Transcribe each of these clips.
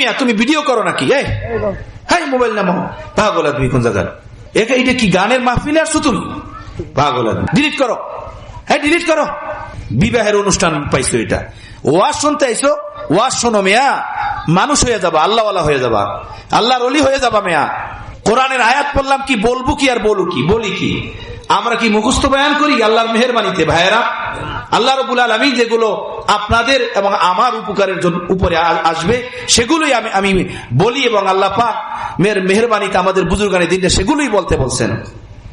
মিয়া, তুমি ভিডিও করো নাকি? হ্যাঁ মোবাইল নামো। পাগল তুমি কোন জায়গায়? একে এটা কি গানের মাহফিলে আসছো তুমি পাগল ডিলিট করো। হ্যাঁ ডিলিট করো। বিবাহের অনুষ্ঠান পাইছো এটা। ওয়াজ শুনতে আইসো ওয়াজ শোনো মেয়া। মানুষ হয়ে যাবা, আল্লাহওয়ালা হয়ে যাবা। আল্লাহর অলি হয়ে যাবা মেয়া। কোরআনের আয়াত পড়লাম কি, বলব কি আর বলু কি? বলি কি? আমরা কি মুখস্থ বয়ান করি? আল্লাহর মেহরবানিতে, ভাইয়েরা? আল্লাহ রবুল আলমী যেগুলো আপনাদের এবং আমার উপকারের জন্য উপরে আসবে, সেগুলোই আমি আমি বলি এবং আল্লাহ পাক মেয়ের মেহরবানিতে আমাদের বুজুর্গানি দিনটা সেগুলোই বলতে বলছেন।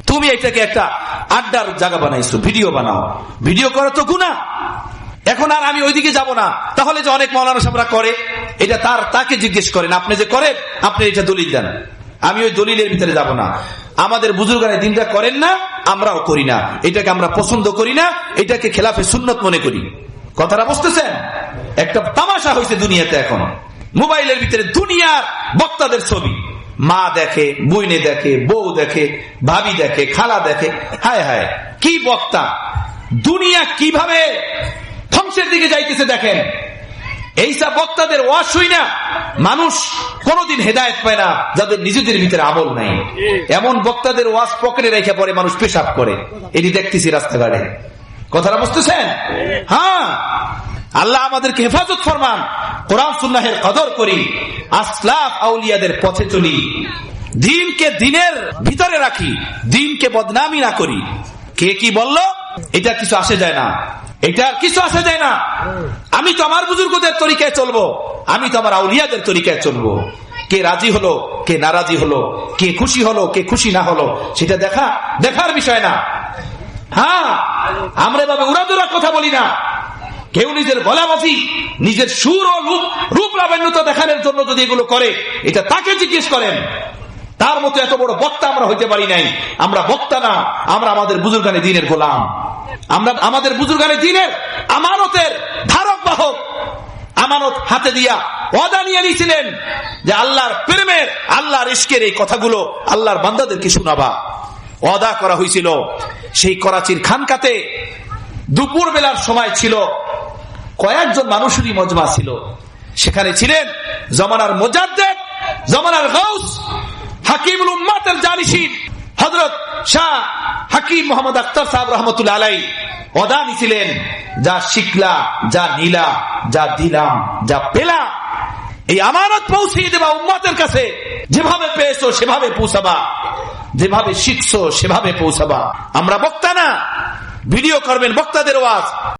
তুমি এটাকে একটা আড্ডার জায়গা বানাইছো, ভিডিও বানাও। ভিডিও করো তো গুণা এখন আর আমি ওইদিকে যাব না। তাহলে যে অনেক মৌলানা সাহেবরা করে, এটা তার তাকে জিজ্ঞেস করেন, আপনি যে করেন, আপনি এটা দলিল দেন। আমি ওই দলিলের ভিতরে যাব না। আমাদের বুজুর্গানের দিনটা করেন না, আমরাও করি না। এটাকে আমরা পছন্দ করি না, এটাকে খেলাফে সুন্নত মনে করি। কথাটা বুঝতেছেন? একটা তামাশা হয়েছে দুনিয়াতে এখন। মোবাইলের ভিতরে দুনিয়ার বক্তাদের ছবি। মা দেখে, বইনে দেখে, বউ দেখে, ভাবি দেখে, খালা দেখে। হায় হায়, কি বক্তা! দুনিয়া কীভাবে ধ্বংসের দিকে যাইতেছে দেখেন? এইসব বক্তাদের ওয়াজ শুই না। মানুষ কোনদিন হেদায়ত পায় না, যাদের নিজেদের ভিতরে আমল নাই। এমন বক্তাদের ওয়াজ পকেটে রেখে পরে মানুষ পেশাব করে। এটি দেখতেছি রাস্তাঘাটে। কথাটা বুঝতেছেন? হ্যাঁ। আল্লাহ আমাদেরকে হেফাজত ফরমান, কোরআন, সুন্নাহের কদর করি, আসলাফ আউলিয়াদের পথে চলি, দিনকে দিনের ভিতরে রাখি, দিনকে বদনামি না করি। কে কি বলল? এটা কিছু আসে যায় না। এটা কিছু আসে যায় না। আমি তো আমার বুজুর্গদের তরিকায় চলবো, আমি তো আমার আউলিয়াদের তরিকায় চলবো। কে রাজি হলো, কে নারাজি হলো, কে খুশি হলো, কে খুশি না হলো, সেটা দেখা, দেখার বিষয় না। হ্যাঁ আমরা এভাবে উড়াদুরা কথা বলি না। কেউ নিজের গলাবাজি, নিজের সুর ও রূপ লাবণ্যতা দেখানোর জন্য যদি এগুলো করে, এটা তাকে জিজ্ঞেস করেন। তার মতো এত বড় বক্তা আমরা হইতে পারি নাই। আমরা বক্তা না, আমরা আমাদের বুজুর্গানে দিনের গোলাম। আমরা আমাদের বুজুর্গানে দিনের আমানতের ধারক বাহক। আমানত হাতে দিয়া ওয়াদা নিয়ে নিয়েছিলেন যে আল্লাহর প্রেমের, আল্লাহর ইস্কের এই কথাগুলো আল্লাহর বান্দাদেরকে শোনাবা। ওয়াদা করা হয়েছিল সেই করাচির খানকাতে দুপুর বেলার সময় ছিল, কয়েকজন মানুষেরই মজমা ছিল। সেখানে ছিলেন জমানার মোজাদ্দেদ, জমানার গৌস হাকিমুল উম্মাতের জানিসিন হজরত শাহ হাকিম মোহাম্মদ আক্তার সাহেব রহমতুল্লা আলাই অদানি ছিলেন, যা শিখলা যা নিলা, যা দিলাম, যা পেলা এই আমানত পৌঁছিয়ে দেবা উম্মাতের কাছে। যেভাবে পেয়েছ সেভাবে পৌঁছাবা। যেভাবে শিখছো সেভাবে পৌঁছাবা। আমরা বক্তা না। ভিডিও করবেন বক্তাদের ওয়াজ।